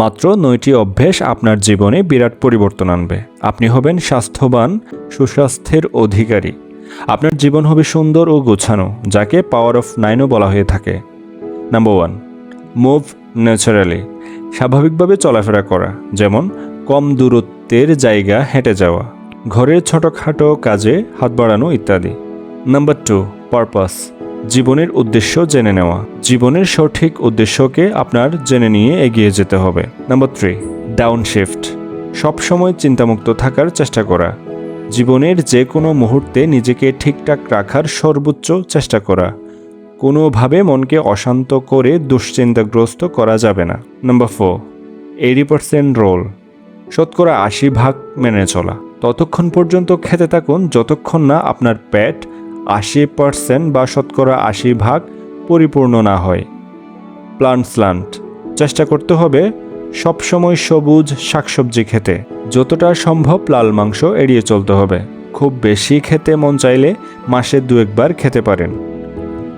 মাত্র নয়টি অভ্যেস আপনার জীবনে বিরাট পরিবর্তন আনবে। আপনি হবেন স্বাস্থ্যবান, সুস্বাস্থ্যের অধিকারী। আপনার জীবন হবে সুন্দর ও গোছানো, যাকে পাওয়ার অফ নাইনও বলা হয়ে থাকে। নাম্বার ওয়ান মুভ ন্যাচারালি স্বাভাবিকভাবে চলাফেরা করা, যেমন কম দূরত্বের জায়গা হেঁটে যাওয়া, ঘরের ছোটোখাটো কাজে হাত বাড়ানো ইত্যাদি। নাম্বার টু পারপাস জীবনের উদ্দেশ্য জেনে নেওয়া। জীবনের সঠিক উদ্দেশ্যকে আপনার জেনে নিয়ে এগিয়ে যেতে হবে। Number three, down shift. সবসময় চিন্তামুক্ত থাকার চেষ্টা করা। জীবনের যে কোনো মুহূর্তে নিজেকে ঠিকঠাক রাখার সর্বোচ্চ চেষ্টা করা। কোনোভাবে মনকে অশান্ত করে দুশ্চিন্তাগ্রস্ত করা যাবে না। Number four, eighty percent rule. শতকরা আশি ভাগ মেনে চলা। ততক্ষণ পর্যন্ত খেতে থাকুন, যতক্ষণ না আপনার পেট আশি পার্সেন্ট বা শতকরা আশি ভাগ পরিপূর্ণ না হয়। প্লান্ট স্লান্ট চেষ্টা করতে হবে সবসময় সবুজ শাকসবজি খেতে। যতটা সম্ভব লাল মাংস এড়িয়ে চলতে হবে। খুব বেশি খেতে মন চাইলে মাসে দু একবার খেতে পারেন।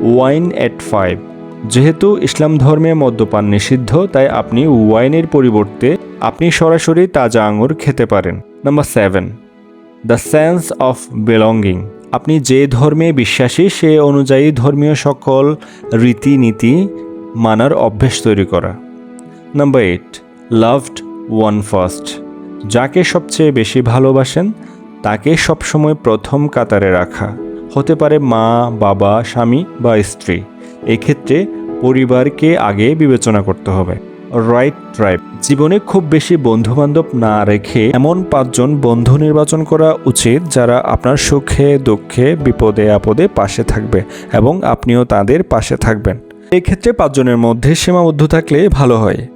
Wine at five. যেহেতু ইসলাম ধর্মে মদ্যপান নিষিদ্ধ, তাই আপনি ওয়াইনের পরিবর্তে আপনি সরাসরি তাজা আঙুর খেতে পারেন। Number seven. The sense of belonging. আপনি যে ধর্মে বিশ্বাসী, সে অনুযায়ী ধর্মীয় সকল রীতিনীতি মানার অভ্যেস তৈরি করা। Number eight loved one first যাকে সবচেয়ে বেশি ভালোবাসেন, তাকে সবসময় প্রথম কাতারে রাখা। হতে পারে মা, বাবা, স্বামী বা স্ত্রী। এক্ষেত্রে পরিবারকে আগে বিবেচনা করতে হবে। রাইট ট্রাইব জীবনে খুব বেশি বন্ধু বান্ধব না রেখে এমন পাঁচজন বন্ধু নির্বাচন করা উচিত যারা আপনার সুখে, দুঃখে, বিপদে, আপদে পাশে থাকবে এবং আপনিও তাদের পাশে থাকবেন। এক্ষেত্রে পাঁচজনের মধ্যে সীমাবদ্ধ থাকলে ভালো হয়।